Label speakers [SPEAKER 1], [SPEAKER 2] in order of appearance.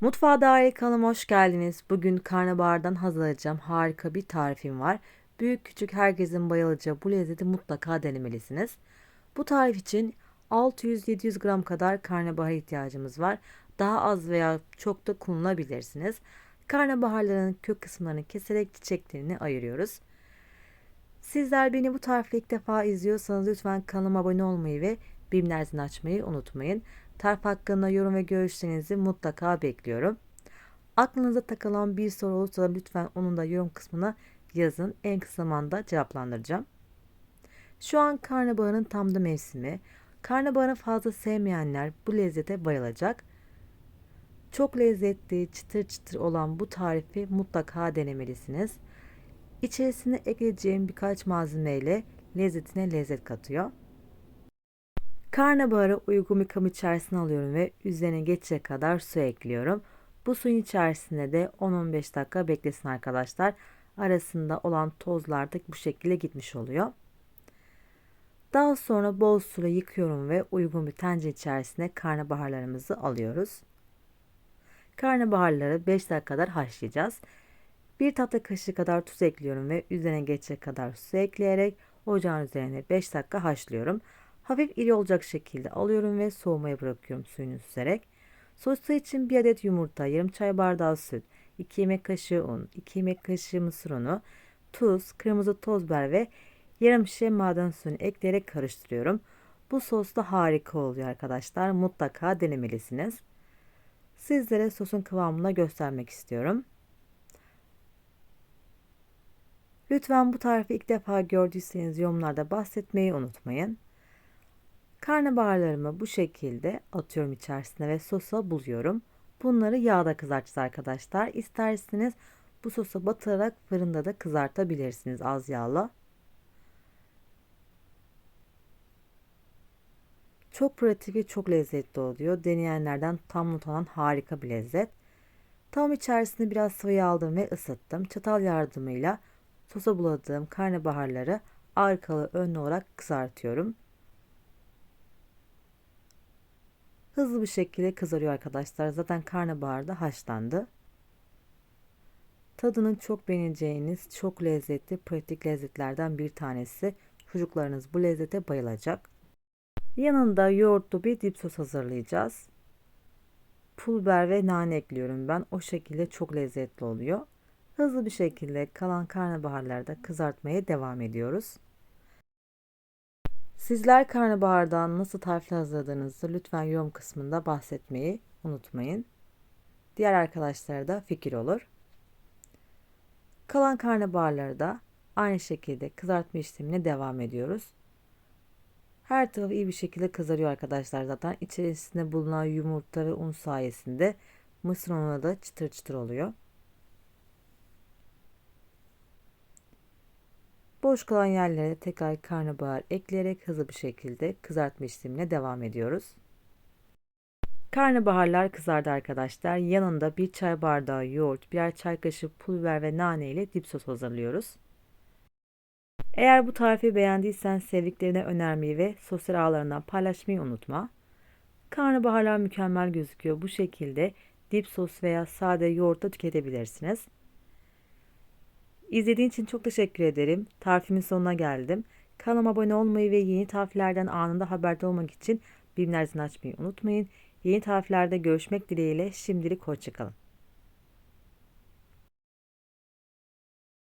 [SPEAKER 1] Mutfağa dair kanalıma hoş geldiniz. Bugün karnabahardan hazırlayacağım harika bir tarifim var. Büyük küçük herkesin bayılacağı bu lezzeti mutlaka denemelisiniz. Bu tarif için 600-700 gram kadar karnabahar ihtiyacımız var. Daha az veya çok da kullanabilirsiniz. Karnabaharların kök kısımlarını keserek çiçeklerini ayırıyoruz. Sizler beni bu tarifle ilk defa izliyorsanız lütfen kanalıma abone olmayı ve bildirim zilini açmayı unutmayın. Tarif hakkında yorum ve görüşlerinizi mutlaka bekliyorum. Aklınıza takılan bir soru olursa lütfen onun da yorum kısmına yazın. En kısa zamanda cevaplandıracağım. Şu an karnabaharın tam da mevsimi. Karnabaharı fazla sevmeyenler bu lezzete bayılacak. Çok lezzetli, çıtır çıtır olan bu tarifi mutlaka denemelisiniz. İçerisine ekleyeceğim birkaç malzemeyle lezzetine lezzet katıyor. Karnabaharı uygun bir kabı içerisine alıyorum ve üzerine geçecek kadar su ekliyorum. Bu suyun içerisinde de 10-15 dakika beklesin arkadaşlar. Arasında olan tozlar da bu şekilde gitmiş oluyor. Daha sonra bol suyla yıkıyorum ve uygun bir tencere içerisine karnabaharlarımızı alıyoruz. Karnabaharları 5 dakika kadar haşlayacağız. Bir tatlı kaşığı kadar tuz ekliyorum ve üzerine geçecek kadar su ekleyerek ocağın üzerine 5 dakika haşlıyorum. Hafif iri olacak şekilde alıyorum ve soğumaya bırakıyorum suyunu süzerek. Sosu için 1 adet yumurta, yarım çay bardağı süt, 2 yemek kaşığı un, 2 yemek kaşığı mısır unu, tuz, kırmızı toz biber ve yarım şişe maden suyunu ekleyerek karıştırıyorum. Bu sos da harika oluyor arkadaşlar. Mutlaka denemelisiniz. Sizlere sosun kıvamını göstermek istiyorum. Lütfen bu tarifi ilk defa gördüyseniz yorumlarda bahsetmeyi unutmayın. Karnabaharlarımı bu şekilde atıyorum içerisine ve sosa buluyorum. Bunları yağda kızartacağız arkadaşlar. İsterseniz bu sosa batırarak fırında da kızartabilirsiniz az yağla. Çok pratik ve çok lezzetli oluyor. Deneyenlerden tam not alan harika bir lezzet. Tam içerisine biraz sıvı aldım ve ısıttım. Çatal yardımıyla sosa buladığım karnabaharları arkalı önlü olarak kızartıyorum. Hızlı bir şekilde kızarıyor arkadaşlar. Zaten karnabahar da haşlandı. Tadının çok beğeneceğiniz çok lezzetli pratik lezzetlerden bir tanesi. Çocuklarınız bu lezzete bayılacak. Yanında yoğurtlu bir dip sos hazırlayacağız. Pul biber ve nane ekliyorum ben. O şekilde çok lezzetli oluyor. Hızlı bir şekilde kalan karnabaharları da kızartmaya devam ediyoruz. Sizler karnabahardan nasıl tarifler hazırladığınızı lütfen yorum kısmında bahsetmeyi unutmayın. Diğer arkadaşlara da fikir olur. Kalan karnabaharları da aynı şekilde kızartma işlemine devam ediyoruz. Her tarafı iyi bir şekilde kızarıyor arkadaşlar zaten. İçerisinde bulunan yumurta ve un sayesinde mısır unu da çıtır çıtır oluyor. Boş kalan yerlere tekrar karnabahar ekleyerek hızlı bir şekilde kızartma işlemine devam ediyoruz. Karnabaharlar kızardı arkadaşlar. Yanında bir çay bardağı yoğurt, birer çay kaşığı pul biber ve nane ile dip sos hazırlıyoruz. Eğer bu tarifi beğendiysen sevdiklerine önermeyi ve sosyal ağlarından paylaşmayı unutma. Karnabaharlar mükemmel gözüküyor. Bu şekilde dip sos veya sade yoğurtla tüketebilirsiniz. İzlediğin için çok teşekkür ederim. Tarifimin sonuna geldim. Kanalıma abone olmayı ve yeni tariflerden anında haberdar olmak için bildirim açmayı unutmayın. Yeni tariflerde görüşmek dileğiyle şimdilik hoşçakalın.